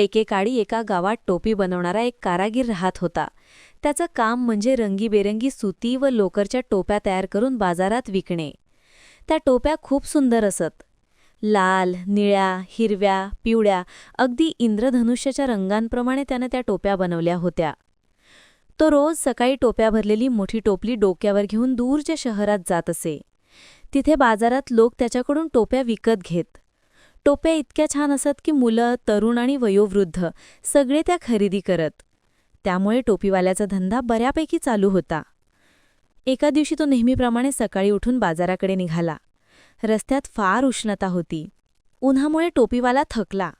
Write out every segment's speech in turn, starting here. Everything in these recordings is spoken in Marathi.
एकेकाळी एका गावात टोपी बनवणारा एक कारागीर राहत होता. त्याचं काम म्हणजे रंगीबेरंगी सुती व लोकरच्या टोप्या तयार करून बाजारात विकणे. त्या टोप्या खूप सुंदर असत. लाल निळ्या हिरव्या पिवळ्या अगदी इंद्रधनुष्याच्या रंगांप्रमाणे त्यानं त्या टोप्या बनवल्या होत्या. तो रोज सकाळी टोप्या भरलेली मोठी टोपली डोक्यावर घेऊन दूरच्या शहरात जात असे. तिथे बाजारात लोक त्याच्याकडून टोप्या विकत घेत. टोप्या इतक्या छान असत की मुलं तरुण आणि वयोवृद्ध सगळे त्या खरेदी करत. त्यामुळे टोपीवाल्याचा धंदा बऱ्यापैकी चालू होता. एका दिवशी तो नेहमीप्रमाणे सकाळी उठून बाजाराकडे निघाला. रस्त्यात फार उष्णता होती. उन्हामुळे टोपीवाला थकला.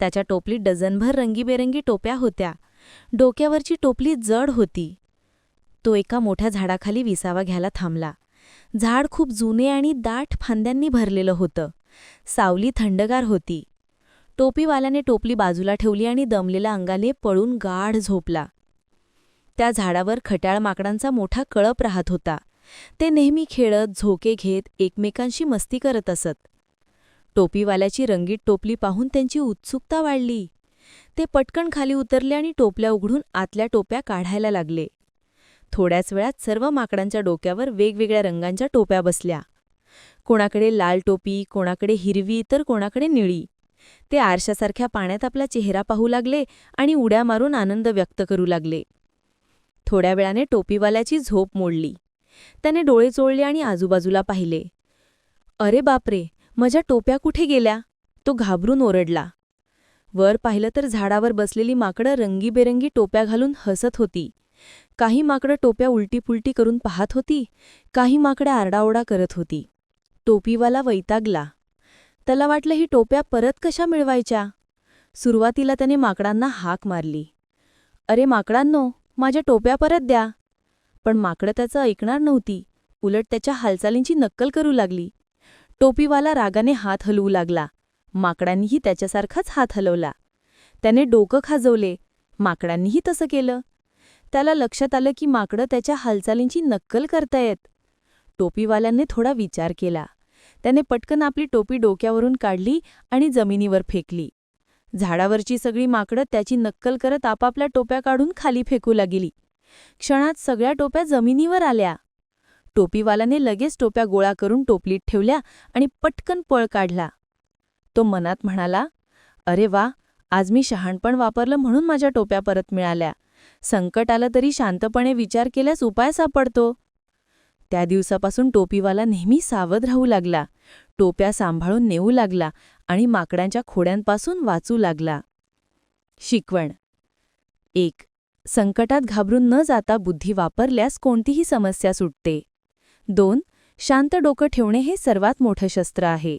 त्याच्या टोपलीत डझनभर रंगीबेरंगी टोप्या होत्या. डोक्यावरची टोपली जड होती. तो एका मोठ्या झाडाखाली विसावा घ्यायला थांबला. झाड खूप जुने आणि दाट फांद्यांनी भरलेलं होतं. सावली थंडगार होती. टोपीवाल्याने टोपली बाजूला ठेवली आणि दमलेल्या अंगाने पळून गाढ झोपला. त्या झाडावर खट्याळ माकडांचा मोठा कळप राहत होता. ते नेहमी खेळत झोके घेत एकमेकांशी मस्ती करत असत. टोपीवाल्याची रंगीत टोपली पाहून त्यांची उत्सुकता वाढली. ते पटकन खाली उतरले आणि टोपल्या उघडून आतल्या टोप्या काढायला लागले. थोड्याच वेळात सर्व माकडांच्या डोक्यावर वेगवेगळ्या रंगांच्या टोप्या बसल्या. कोणाकडे लाल टोपी कोणाकडे हिरवी तर कोणाकडे निळी. ते आरशासारख्या पाण्यात आपला चेहरा पाहू लागले आणि उड्या मारून आनंद व्यक्त करू लागले. थोड्या वेळाने टोपीवाल्याची झोप मोडली. त्याने डोळे चोळले आणि आजूबाजूला पाहिले. अरे बापरे माझ्या टोप्या कुठे गेल्या? तो घाबरून ओरडला. वर पाहिलं तर झाडावर बसलेली माकडं रंगीबेरंगी टोप्या घालून हसत होती. काही माकडं टोप्या उलटीपुलटी करून पाहत होती काही माकडं आरडाओरडा करत होती. टोपीवाला वैतागला. त्याला वाटलं ही टोप्या परत कशा मिळवायच्या? सुरुवातीला त्याने माकडांना हाक मारली. अरे माकडांनो माझ्या टोप्या परत द्या. पण माकडं त्याचं ऐकणार नव्हती. उलट त्याच्या हालचालींची नक्कल करू लागली. टोपीवाला रागाने हात हलवू लागला. माकडांनीही त्याच्यासारखाच हात हलवला. त्याने डोकं खाजवले. माकडांनीही तसं केलं. त्याला लक्षात आलं की माकडं त्याच्या हालचालींची नक्कल करतायत. टोपीवाल्याने थोडा विचार केला. त्याने पटकन आपली टोपी डोक्यावरून काढली आणि जमिनीवर फेकली. झाडावरची सगळी माकडं त्याची नक्कल करत आपापल्या टोप्या काढून खाली फेकू लागली. क्षणात सगळ्या टोप्या जमिनीवर आल्या. टोपीवाल्याने लगेच टोप्या गोळा करून टोपलीत ठेवल्या आणि पटकन पळ काढला. तो मनात म्हणाला अरे वा आज मी शहाणपण वापरलं म्हणून माझ्या टोप्या परत मिळाल्या. संकट आलं तरी शांतपणे विचार केल्यास उपाय सापडतो. त्या दिवसापासून टोपीवाला नेहमी सावध राहू लागला. टोप्या सांभाळून नेऊ लागला आणि माकडांच्या खोड्यांपासून वाचू लागला. शिकवण. एक संकटात घाबरून न जाता बुद्धी वापरल्यास कोणतीही समस्या सुटते. दोन शांत डोकं ठेवणे हे सर्वात मोठं शस्त्र आहे.